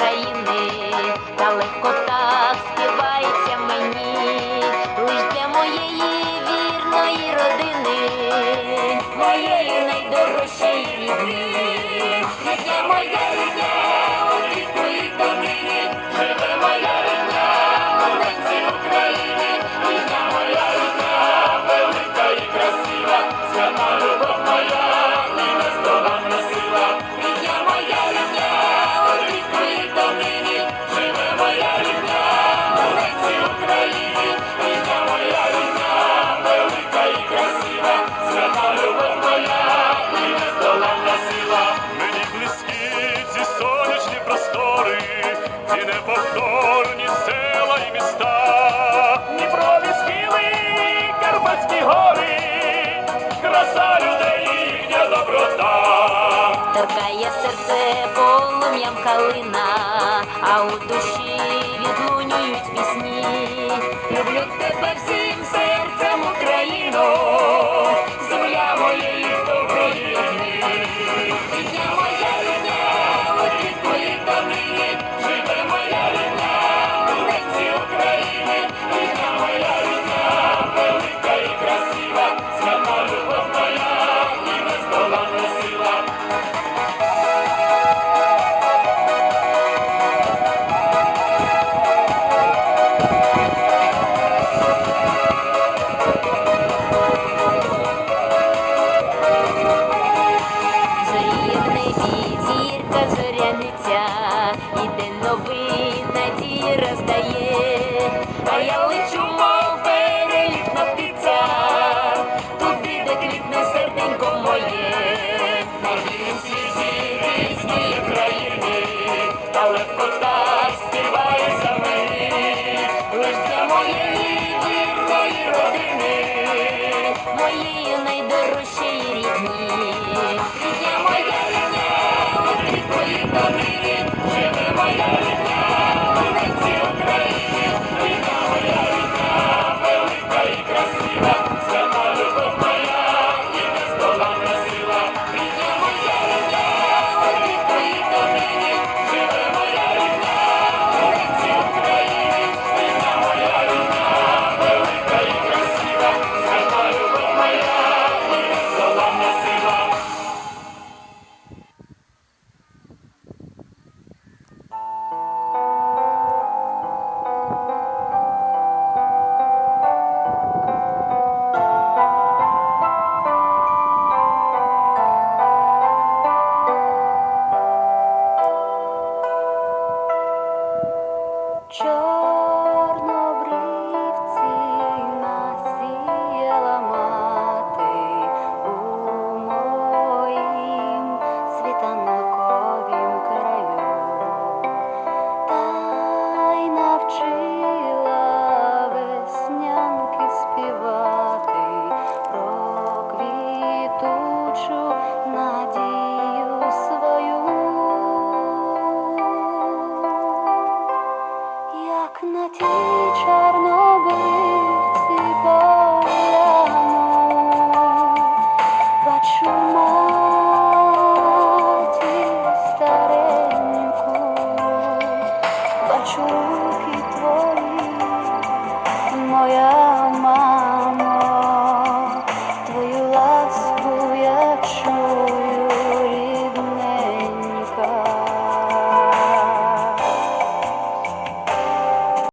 України, далеко так співається мені, лиш для моєї вірної родини, моєї найдорожчої рідни, для моєї. неповторні села і міста, Дніпрові схили, Карпатські гори, краса людей, їхня доброта, торкає серце полум'ям калина, а у душі. та зоряниця, іде новий надії роздає, а я лечу, мов перелітна птиця, туди, де квітне серденько моє, на білім світі різні країни, далеко. The meaning mueve, bailar, Oh. Чорнобиль.